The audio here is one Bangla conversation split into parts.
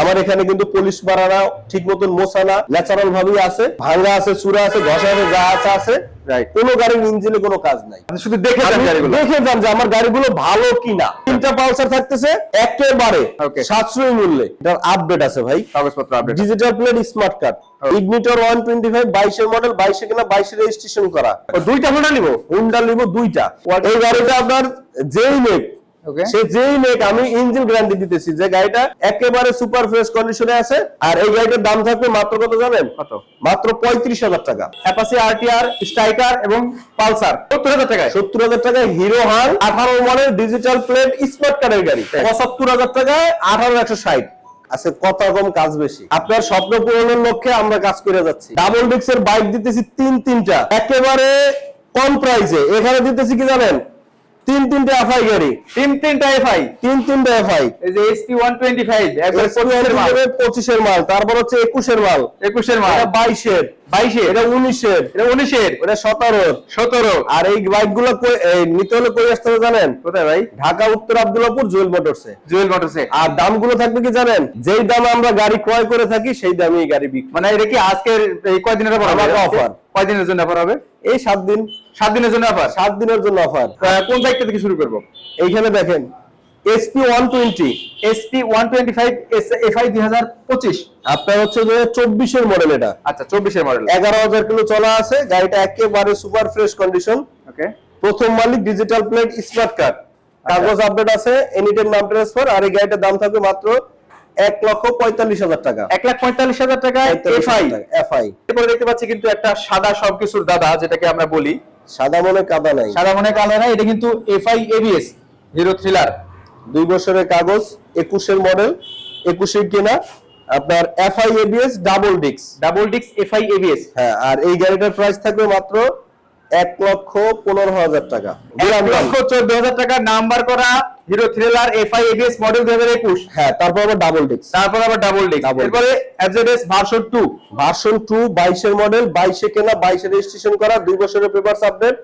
আমার এখানে কিন্তু পুলিশ বাড়ানা ঠিক মতন মোছানা ন্যাচারাল ভাবেই আছে ভাঙ্গা আছে চূড়া আছে ঘষা আছে যা আছে আছে. কোনো গাড়ির ইঞ্জিনে কোনো কাজ নাই। শুধু দেখে যান গাড়িগুলো। দেখে যান যে আমার গাড়িগুলো ভালো কিনা। তিনটা পালসার থাকতেছে একেবারে. সাশ্রয়ী মূল্যে। এটার আপডেট আছে ভাই। কাগজপত্র update digital plate smart card Ignitor one twenty five বাইশের মডেল বাইশে কিনা বাইশে রেজিস্ট্রেশন করা। দুইটা নিব? হুন্ডা নিব দুইটা। এই গাড়িটা আপনার যেই নেক সে যেই নেক আমি ইঞ্জিন গ্যারান্টি দিতেছি যে গাড়িটা একেবারে সুপার ফ্রেশ কন্ডিশনে আছে আর এই গাড়িটার দাম থাকবে মাত্র কত জানেন? কত? মাত্র পঁয়ত্রিশ হাজার টাকা। অ্যাপাসি আরটিআর স্ট্রাইকার এবং পালসার সত্তর হাজার টাকায়? সত্তর হাজার টাকায় হিরো হার আঠারো মডেল ডিজিটাল প্লেট স্মার্ট কার্ডের গাড়ি। পঁচাত্তর হাজার টাকায় আঠারো একশো ষাট। আছে কত রকম কাজ বেশি। আপনার স্বপ্ন পূরণের লক্ষ্যে আমরা কাজ করে যাচ্ছি। ডাবল ডিক্সের বাইক দিতেছি তিন তিনটা। একেবারে কম প্রাইসে এখানে দিতেছি কি জানেন? তিন তিনটা এফআই গাড়ি। তিন তিনটা এফআই তিন তিনটা এফআই এই যে এসপি ওয়ান টোয়েন্টি ফাইভ একবার পঁচিশের মাল। তারপর হচ্ছে একুশের মাল। একুশের মাল। এটা বাইশের। বাইশে এটা উনিশের। এটা উনিশের। এটা সতেরোর। সতেরো। আর এই বাইকগুলো নিতে হলে কই আসতে হবে জানেন? কোথায় ভাই? ঢাকা উত্তর আব্দুল্লাপুর জুয়েল মোটরসে। জুয়েল মোটরসে। আর দামগুলো থাকবে কি জানেন? যেই দামে আমরা গাড়ি ক্রয় করে থাকি সেই দামে এই গাড়ি বিক্রি। মানে এটা কি আজকের এই কয়দিনের অফার আমাকে offer। কয়দিনের জন্য অফার হবে? এই সাত দিন। সাত দিনের জন্য অফার সাত দিনের জন্য অফার কোন বাইকটা থেকে শুরু করব? এইখানে দেখেন SP one twenty SP one twenty five FI দুই হাজার পঁচিশ। আপনার হচ্ছে যে চব্বিশের মডেল এটা। আচ্ছা চব্বিশের মডেল এগারো হাজার কিলো চলা আছে গাড়িটা একেবারে সুপার ফ্রেশ কন্ডিশন ওকে প্রথম মালিক ডিজিটাল প্লেট স্মার্ট কার্ড কাগজ আপডেট আছে এনিটাইম নাম ট্রান্সফার আর এই গাড়িটার দাম থাকবে মাত্র এক লক্ষ পঁয়তাল্লিশ হাজার টাকা। এক লাখ পঁয়তাল্লিশ হাজার টাকায় এফআই এফআই এরপরে দেখতে পাচ্ছি কিন্তু একটা সাদা সবকিছুর দাদা যেটাকে আমরা বলি। সাদা মনে কাদা নাই। সাদা মনে কাদা নাই এটা কিন্তু এফআই এবিএস হিরো থ্রিলার দুই বছরের কাগজ একুশের মডেল একুশের কেনা আপনার এফআই এবিএস ডাবল ডিক্স ডাবল ডিক্স এফআই এবিএস হ্যাঁ আর এই গাড়িটার প্রাইস থাকবে মাত্র এক লক্ষ পনেরো হাজার টাকা। এক লক্ষ চোদ্দ হাজার টাকা নাম্বার করা Hero Thriller FI ABS model দুই হাজার একুশ। হ্যাঁ তারপর আবার ডাবল ডিক্স তারপর আবার ডাবল Double এরপরে FZS version two version two বাইশের মডেল বাইশে কেনা বাইশে রেজিস্ট্রেশন করা দুই বছরের paper update.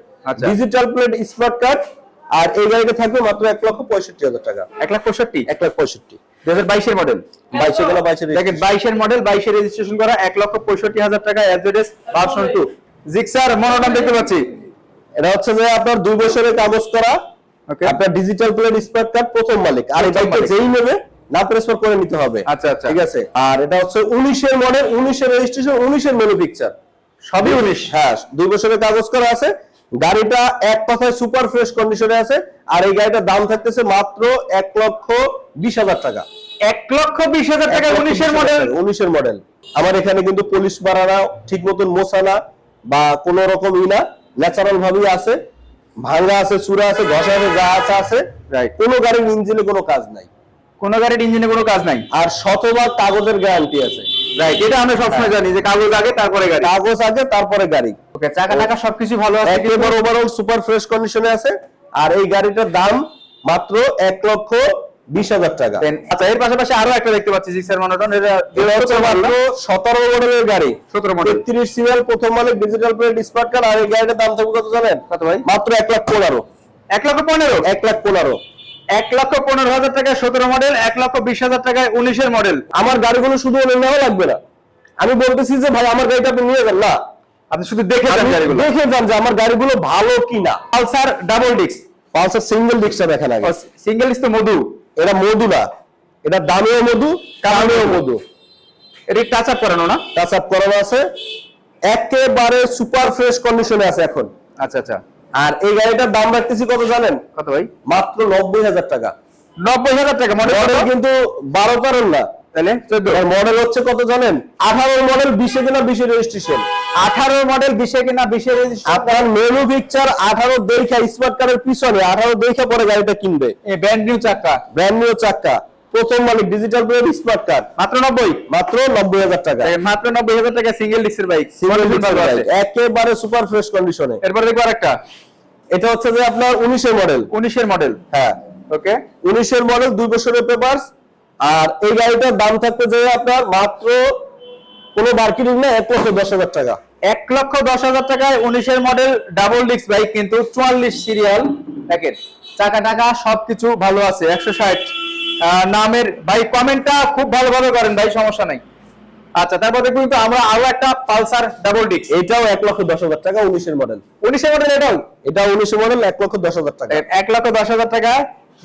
Digital plate smart card আর এই গাড়িটা থাকবে মাত্র এক লক্ষ পঁয়ষট্টি হাজার টাকা। এক লাখ পঁয়ষট্টি? এক লাখ পঁয়ষট্টি। দুই হাজার বাইশের মডেল বাইশে কেনা বাইশে দেখেন বাইশের মডেল বাইশের রেজিস্ট্রেশন করা এক লক্ষ পঁয়ষট্টি হাজার টাকা এফজেডএস ভার্সন টু জিক্সার মনোনাম দেখতে পাচ্ছি। এটা হচ্ছে যে আপনার দুই বছরের কাগজ করা আপনার ডিজিটাল প্লেট কার্ড প্রথম মালিক। আর মালিক। যেই নেবে না ট্রান্সফার করে নিতে হবে। আচ্ছা, আচ্ছা। ঠিক আছে? আর এটা হচ্ছে মডেল রেজিস্ট্রেশন সবই উনিশ। হ্যাঁ দুই বছরের কাগজ করা আছে। গাড়িটা এক কথায় সুপার ফ্রেশ কন্ডিশনে আছে। আর এই গাড়িটার দাম থাকতেছে মাত্র এক লক্ষ বিশ হাজার টাকা। এক লক্ষ বিশ হাজার টাকা উনিশের মডেল উনিশের মডেল আমার এখানে কিন্তু পুলিশ বাড়ানা ঠিক মতন মোছানা বা কোন রকম ই না ন্যাচারাল ভাবেই আছে ভাঙ্গা আছে চূড়া আছে ঘষা আছে যা আছে আছে. কোনো গাড়ির ইঞ্জিনে কোনো কাজ নাই। কোন গাড়ির ইঞ্জিনে কোনো কাজ নাই? আর শতভাগ কাগজের গ্যারান্টি আছে। রাইট এটা আমরা সবসময় জানি যে কাগজ আগে তারপরে গাড়ি। কাগজ আগে তারপরে গাড়ি। ওকে চাকা টাকা সবকিছু ভালো আছে একেবারে ওভারঅল সুপার ফ্রেশ কন্ডিশনে আছে। আর এই গাড়িটার দাম মাত্র এক লক্ষ বিশ হাজার টাকা। আচ্ছা এর পাশাপাশি আরও একটা দেখতে পাচ্ছি মনোটন এটা সতেরো মডেলের গাড়ি। 17 model। তেত্রিশ সিরিয়াল প্রথম মালিক ডিজিটাল প্লেট স্মার্ট কার্ড আর এই গাড়িটার দাম থাকবে কত জানেন? কত ভাই? মাত্র এক লাখ পনেরো। এক লক্ষ পনেরো? এক লাখ পনেরো। এক লক্ষ পনেরো হাজার টাকায় সতেরো মডেল এক লক্ষ বিশ হাজার টাকায় উনিশের মডেল আমার গাড়িগুলো শুধু নেওয়া লাগবে না। আমি বলতেছি যে ভাই আমার গাড়িটা আপনি নিয়ে যান না। আপনি শুধু দেখে যান গাড়িগুলো। দেখে যান যে আমার গাড়িগুলো ভালো কিনা। Pulsar double disc Pulsar single ডিক্সটা দেখেন আগে। সিঙ্গেল ডিস্ক তো মধু। এটা মধু না। এটা দামিও মধু কারণেও মধু। এটা টাচ আপ করানো না? টাচ আপ করানো আছে। একেবারে সুপার ফ্রেশ কন্ডিশনে আছে এখন। আচ্ছা আচ্ছা। আর এই গাড়িটার দাম রাখতেছি কত জানেন? কত ভাই? মাত্র নব্বই হাজার টাকা। নব্বই হাজার টাকা মডেল কিন্তু বারো পারেন না। তাহলে? মডেল হচ্ছে কত জানেন? আঠারো মডেল বিশে কিনা বিশে রেজিস্ট্রেশন আঠারো মডেল বিশে কিনা বিশে রেজিস্ট্রেশন আপনার মেনু পিকচার আঠারো দেখা স্মার্ট কার্ডের পিছনে আঠারো দেখা পরে গাড়িটা কিনবে। ব্র্যান্ড নিউ চাকা। ব্র্যান্ড নিউ চাক্কা প্রথম মালিক ডিজিটাল প্লেট স্মার্ট কার্ড মাত্র নব্বই? মাত্র নব্বই হাজার টাকা। মাত্র নব্বই হাজার টাকা সিঙ্গেল ডিক্সের বাইক disc এর bike, একেবারে সুপার ফ্রেশ কন্ডিশনে এরপর দেখব আরেকটা। এটা হচ্ছে যে আপনার উনিশের মডেল উনিশের মডেল হ্যাঁ। ওকে উনিশের মডেল দুই বছরের পেপারস আর এই গাড়িটার দাম থাকতে যে আপনার মাত্র কোনো মার্কেটিং না এক লক্ষ দশ হাজার টাকা। এক লক্ষ দশ হাজার টাকায় উনিশের মডেল ডাবল ডিস্ক বাইক কিন্তু চুয়াল্লিশ সিরিয়াল প্যাকেট চাকা টাকা সবকিছু ভালো আছে একশো ষাট। নামের ভাই কমেন্টটা খুব ভালোভাবে করেন ভাই সমস্যা নাই। আচ্ছা তারপর কিন্তু আমরা আরও একটা পালসার ডাবল ডিস্ক এটাও এক লক্ষ দশ হাজার টাকা উনিশের মডেল উনিশের মডেল এটাও? এটা উনিশের মডেল এক লক্ষ দশ হাজার টাকা। এক লক্ষ দশ হাজার টাকা।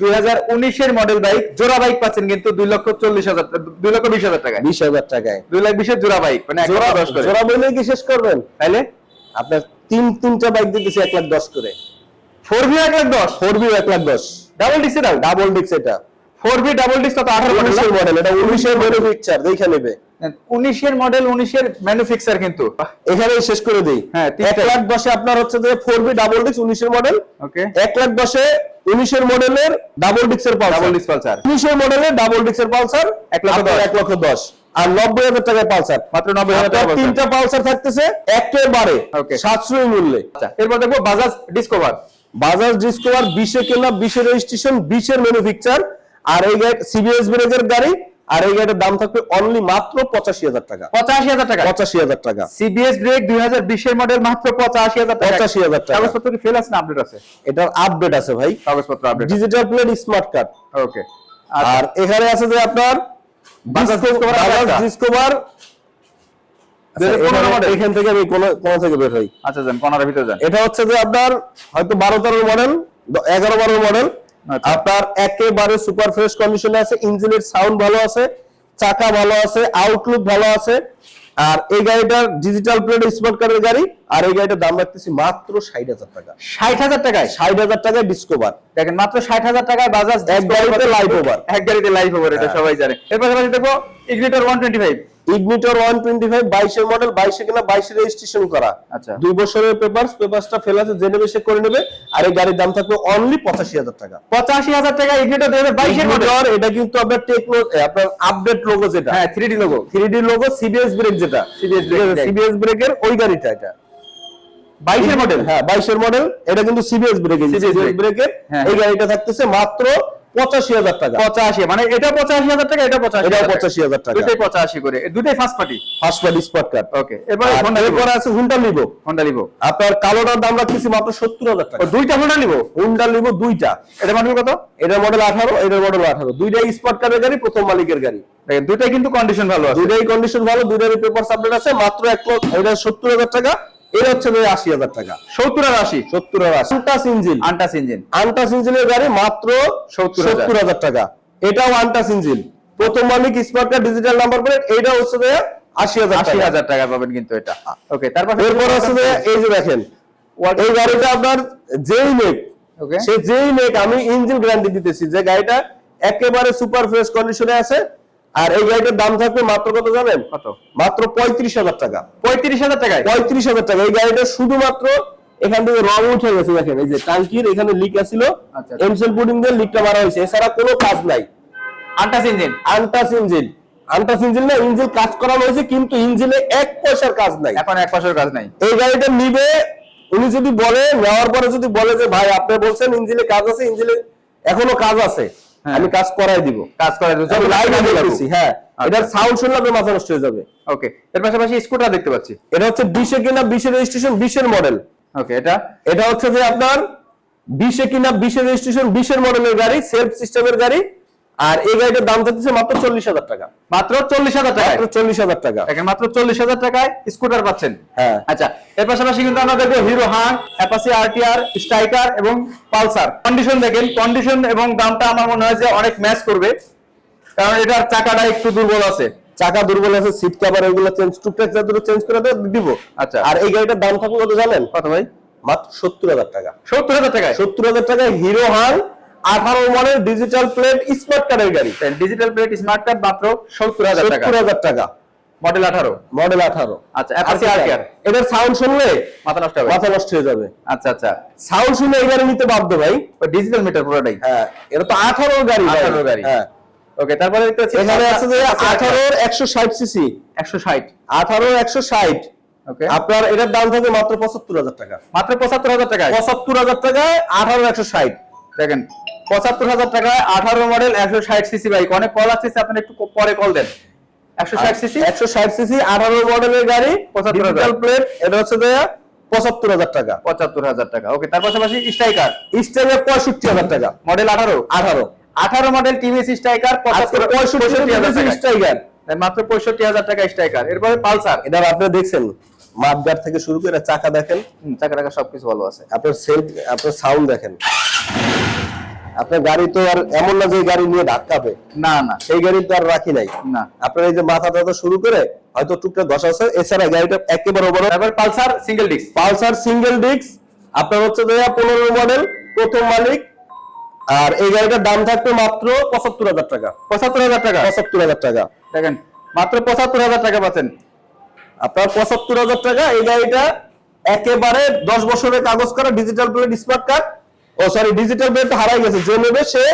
দুই হাজার উনিশের মডেল বাইক জোড়া বাইক পাচ্ছেন কিন্তু দুই লক্ষ চল্লিশ হাজার দুই লক্ষ বিশ হাজার টাকায়। বিশ হাজার টাকায়। দুই লাখ বিশের জোড়া বাইক মানে এক জোড়া দশ করে। জোড়া বলে কি শেষ করবেন? তাইলে? আপনার তিন তিনটা বাইক দিতেছি এক লাখ দশ করে। ফোর ভি এক লাখ দশ? ফোর বি এক লাখ দশ। ডাবল ডিক্স এটাও ডাবল ডিক্স এটা। ফোর ভি ডাবল ডিক্স কত আঠারো মডেল এটা উনিশের ম্যানুফ্যাকচার দেখে নেবে। উনিশের মডেল উনিশের ম্যানুফ্যাকচার কিন্তু। এখানেই শেষ করে দিই। হ্যাঁ, এক লাখ দশে আপনার হচ্ছে যে ফোর বি ডাবল ডিক্স উনিশের মডেল ওকে এক লাখ দশে উনিশের মডেলের ডাবল ডিক্সের ডাবল পালসার ডিক্স পালসার উনিশের মডেলের ডাবল ডিক্সের পালসার এক লক্ষ দশ। এক লক্ষ দশ। আর নব্বই হাজার টাকায় পালসার মাত্র নব্বই হাজার টাকা তিনটা পালসার থাকতেছে একেবারে Okay. সাশ্রয়ী মূল্যে। আচ্ছা এরপর দেখব বাজাজ ডিসকভার বাজাজ ডিসকভার বিশে কেনা বিশে রেজিস্ট্রেশন বিশের ম্যানুফ্যাকচার আর এই সিবিএস ব্রেকের গাড়ি আর এই গাড়ির দাম থাকবে অনলি মাত্র পঁচাশি হাজার টাকা। পঁচাশি হাজার টাকা। পঁচাশি হাজার টাকা। সিবিএস ব্রেক দুই হাজার বিশের মডেল মাত্র পঁচাশি হাজার টাকা। 85,000 টাকা। কাগজপত্র কি ফেল আছে না আপডেট আছে? এটার আপডেট আছে ভাই। কাগজপত্র update digital plate smart card okay আর এখানে আছে যে আপনার ডিসকভার বাজাজ আরেকটা। ডিসকভার দুই হাজার পনেরো model। এখান থেকে আমি কোন কোন থেকে বের হই। আচ্ছা যান ভিতরে যান। এটা হচ্ছে যে আপনার হয়তো বারো তেরো মডেল এগারো বারো মডেল আচ্ছা। আপনার একেবারে সুপার ফ্রেশ কন্ডিশনে আছে ইঞ্জিনের সাউন্ড ভালো আছে চাকা ভালো আছে আউটলুক ভালো আছে আর এই গাড়িটার ডিজিটাল প্লেট স্মার্ট কার্ডের গাড়ি আর এই গাড়িটার দাম রাখতেছি মাত্র ষাট হাজার টাকা। ষাট হাজার টাকায়? ষাট হাজার টাকায় ডিসকভার দেখেন মাত্র ষাট হাজার টাকায় বাজাজ এক গাড়িতে live over। এক গাড়িতে লাইভ ওভার এটা হ্যাঁ। সবাই জানে। এর পাশাপাশি দেখব Ignitor one twenty five Ignitor one twenty five বাইশের মডেল বাইশে কিনা বাইশে রেজিস্ট্রেশন করা। আচ্ছা। দুই বছরের পেপার পেপারসটা ফেল আছে জেনে বেশি করে নেবে। আর এই গাড়ির দাম থাকবে অনলি পঁচাশি হাজার টাকা। পঁচাশি হাজার টাকা ইগনিটর দুই হাজার বাইশের মডেল এটা কিন্তু আপনার টেকনো আপনার আপডেট লোগো যেটা। হ্যাঁ three D logo three D logo CBS brake যেটা। Brake, brake। সিবিএস ব্রেকের ওই গাড়িটা এটা। বাইশের মডেল হ্যাঁ বাইশের মডেল এটা কিন্তু সিবিএস ব্রেক সিবিএস ব্রেকের হ্যাঁ। এই গাড়িটা থাকতেছে মাত্র পঁচাশি হাজার টাকা। পঁচাশি মানে এটা পঁচাশি হাজার টাকা এটা পঁচাশি এটাও 85,000 টাকা। দুটাই পঁচাশি করে। দুটাই first party first party spot card okay Honda এরপর আছে হুন্ডা হোন্ডা লিভো আপনার কালোটার দাম রাখতেছি মাত্র সত্তর হাজার টাকা। দুইটা হোন্ডা লিভো হুন্ডা লিভো দুইটা। এটা মডেল কত? এটার মডেল আঠারো এটার মডেল আঠারো। দুইটাই স্পট কার্ডের গাড়ি প্রথম মালিকের গাড়ি। দেখেন দুইটাই কিন্তু কন্ডিশন ভালো আছে। দুইটাই কন্ডিশন ভালো দুইটারই পেপার সাবলেট আছে মাত্র এক লক্ষ এটা সত্তর হাজার টাকা। এটা হচ্ছে আশি হাজার টাকা। সত্তর আর আশি। সত্তর আর আশি। আন্টাস ইঞ্জিন। Untouched engine. আন্টাস ইঞ্জিনের গাড়ি মাত্র সত্তর হাজার। টাকা। এটাও আন্টাস ইঞ্জিন। প্রথম মালিক smart card digital number plate এটা হচ্ছে যে আশি হাজার আশি হাজার টাকা পাবেন কিন্তু এটা। ওকে তারপর এরপর আছে যে এই যে দেখেন এই গাড়িটা আপনার যেই নেক সে যেই নেক আমি ইঞ্জিন গ্যারান্টি দিতেছি যে গাড়িটা একেবারে সুপার ফ্রেশ কন্ডিশনে আছে আর এই গাড়িটার দাম থাকবে মাত্র কত জানেন? কত? মাত্র পঁয়ত্রিশ হাজার টাকা। পঁয়ত্রিশ হাজার টাকায়? পঁয়ত্রিশ হাজার টাকা। এই গাড়িটা শুধুমাত্র এখান থেকে রং উঠে গেছে দেখেন। এই যে টাঙ্কির এখানে লিক আছিল। আচ্ছা। এমসেল পুডিং দিয়ে লিকটা মারা হয়েছে। এছাড়া কোনো কাজ নাই। Untouched engine? Untouched engine. Untouched engine না ইঞ্জিন কাজ করানো হয়েছে কিন্তু ইঞ্জিনে এক পয়সার কাজ নাই। এখন এক পাশের কাজ নাই। এই গাড়িটা নিবে উনি যদি বলে নেওয়ার পরে যদি বলে যে ভাই আপনি বলছেন ইঞ্জিনে কাজ আছে ইঞ্জিনে এখনও কাজ আছে। আমি কাজ করাই দিব। কাজ করাই দিব। লাইভ আমি লাইভে হ্যাঁ। আচ্ছা। এটার সাউন্ড শুনলে আপনার মাথা নষ্ট হয়ে যাবে। ওকে এর পাশাপাশি স্কুটার দেখতে পাচ্ছি। এটা হচ্ছে বিশে কিনা বিশে রেজিস্ট্রেশন বিশের মডেল ওকে এটা? এটা হচ্ছে যে আপনার বিশে কিনা বিশে রেজিস্ট্রেশন বিশের মডেলের গাড়ি সেলফ সিস্টেমের গাড়ি আর এই গাড়িটার দাম থাকতেছে মাত্র চল্লিশ হাজার টাকা। মাত্র চল্লিশ হাজার টাকা চল্লিশ হাজার টাকা। দেখেন মাত্র চল্লিশ হাজার টাকায় স্কুটার পাচ্ছেন। হ্যাঁ। আচ্ছা এর পাশাপাশি কিন্তু আমরা দেখব হিরো হাং অ্যাপাসি আরটিআর স্ট্রাইকার এবং পালসার। কন্ডিশন দেখেন কন্ডিশন এবং দামটা আমার মনে হয় যে অনেক ম্যাচ করবে। কারণ এটার চাকাটা একটু দুর্বল আছে। চাকা দুর্বল আছে সিট কভার এগুলো চেঞ্জ টুকটাক যা চেঞ্জ করে দেব- দিব। আচ্ছা। আর এই গাড়িটার দাম থাকবে কত জানেন? কত ভাই? মাত্র সত্তর হাজার টাকা। সত্তর হাজার টাকায়? সত্তর হাজার টাকায় হিরো হান আঠারো মডেল ডিজিটাল প্লেট স্মার্ট কার্ডের গাড়ি। ডিজিটাল প্লেট স্মার্ট কার্ড মাত্র সত্তর হাজার টাকা। হাজার টাকা। মডেল আঠারো। মডেল আঠারো। আচ্ছা এটার সাউন্ড শুনলে মাথা নষ্ট হবে। মাথা নষ্ট হয়ে যাবে। আচ্ছা আচ্ছা। সাউন্ড শুনে এই গাড়ি নিতে বাধ্য ভাই। ডিজিটাল মিটার পুরোটাই? হ্যাঁ এটা তো আঠারো গাড়ি। 18 গাড়ি। হ্যাঁ। ওকে তারপরে এখানে আছে যে আঠারোর একশো ষাট সিসি একশো ষাট। আঠারো একশো ষাট। ওকে আপনার এটার দাম থাকে মাত্র পঁচাত্তর হাজার টাকা। মাত্র পঁচাত্তর হাজার টাকায়? পঁচাত্তর হাজার টাকায় আঠারো একশো ষাট। দেখেন পঁচাত্তর হাজার টাকায় আঠারো মডেল একশো ষাট সিসি বাইক অনেক কল আসছে আপনি একটু পরে কল দেন। একশো ষাট সিসি একশো ষাট সিসি আঠারো মডেলের গাড়ি 75,000 ডিজিটাল প্লেট এটা হচ্ছে পঁচাত্তর হাজার টাকা। পঁচাত্তর হাজার টাকা। ওকে তার পাশাপাশি স্ট্রাইকার স্টাইলে পঁয়ষট্টি হাজার টাকা। মডেল আঠারো? আঠারো। আঠারো মডেল টিভিএস স্ট্রাইকার আজকে পঁয়ষট্টি হাজার স্ট্রাইকার মাত্র পঁয়ষট্টি হাজার টাকা স্ট্রাইকার এরপরে পালসার। এটা আপনি দেখছেন মাপগার থেকে শুরু করে চাকা দেখেন। চাকা টাকা সবকিছু ভালো আছে। আপনার সেলফ আপনার সাউন্ড দেখেন। আপনার গাড়ি তো আর এমন না যে গাড়ি নিয়ে ধাক্কাবে। না না। সেই গাড়ি তো আর রাখি নাই। না। আপনার এই যে মাথা টাথা শুরু করে হয়তো টুকটাক ঘষা আছে এছাড়া গাড়িটা একেবারে বড়। Pulsar single disc Pulsar single disc আপনার হচ্ছে ভাইয়া পনেরো মডেল প্রথম মালিক। আর এই গাড়িটার দাম থাকবে মাত্র পঁচাত্তর হাজার টাকা। পঁচাত্তর হাজার টাকা? পঁচাত্তর হাজার টাকা। দেখেন মাত্র পঁচাত্তর হাজার টাকা পাচ্ছেন। আপনার পঁচাত্তর হাজার টাকা এই গাড়িটা একেবারে দশ বছরের কাগজ করা ডিজিটাল প্লেট স্মার্ট কার্ড ও সরি ডিজিটাল হারাই গেছে। যে নেবে সে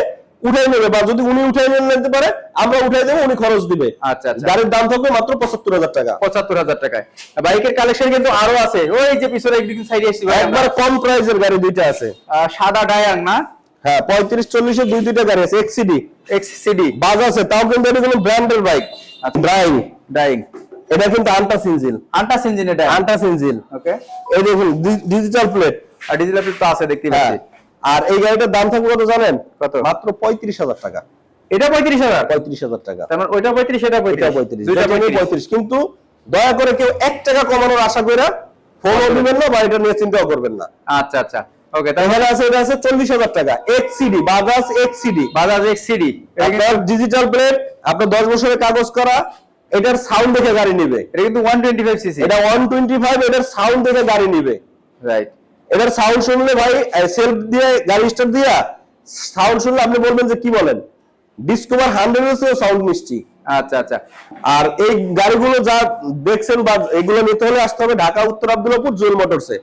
উঠাই নেবে বা যদি উনি উঠাই নিতে পারে আমরা উঠাই দেবো উনি খরচ দিবে। আচ্ছা আচ্ছা। গাড়ির দাম থাকবে মাত্র পঁচাত্তর হাজার টাকা। পঁচাত্তর হাজার টাকায়। বাইকের কালেকশন কিন্তু আরও আছে। ওই যে পিছনে একদিন সাইডে ভাই। একবার কম প্রাইসের গাড়ি দুইটা আছে। সাদা ডায়াং না? হ্যাঁ পঁয়ত্রিশ চল্লিশের দুই দুইটা গাড়ি আছে এক্সিডি এক্সসিডি বাজ আছে তাও কিন্তু এটা কোনো ব্র্যান্ডের বাইক। ড্রাইভ ডাইং এটা কিন্তু আন্টাস ইঞ্জিন আন্টাস ইঞ্জিন এটা আন্টাস ইঞ্জিন ওকে এই দেখুন ডিজিটাল প্লেট আর ডিজিটাল প্লেট তো আছে দেখতে হ্যাঁ। পাচ্ছি। আর এই গাড়িটার দাম থাকবে কত জানেন? কত? মাত্র পঁয়ত্রিশ হাজার টাকা। এটা পঁয়ত্রিশ হাজার? পঁয়ত্রিশ হাজার টাকা। মানে ওইটা পঁয়ত্রিশ এটা পঁয়ত্রিশ। পঁয়ত্রিশ। কিন্তু দয়া করে কেউ এক টাকা কমানোর আশা করে ফোনও দিবেন না বা এটা নিয়ে চিন্তাও করবেন না। আচ্ছা আচ্ছা। ওকে তাহলে আছে এটা আছে চল্লিশ হাজার টাকা। এক্সিডি বাজাজ এক্সিডি বাজাজ এক্সসিডি আপনার ডিজিটাল প্লেট আপনার দশ বছরের কাগজ করা এটার সাউন্ড দেখে গাড়ি নিবে। এটা কিন্তু ওয়ান টোয়েন্টি ফাইভ সিসি এটা ওয়ান টোয়েন্টি ফাইভ এটার সাউন্ড দেখে গাড়ি নিবে। রাইট এটার সাউন্ড শুনলে ভাই সেলফ দিয়ে গাড়ি স্টার্ট দিয়া সাউন্ড শুনলে আপনি বলবেন যে কি বলেন? ডিসকভার হান্ড্রেড এর সাউন্ড মিষ্টি। আচ্ছা আচ্ছা। আর এই গাড়িগুলো যা দেখছেন বা এগুলো নিতে হলে আসতে হবে ঢাকা উত্তর আব্দুল্লাপুর জুয়েল মোটরসে।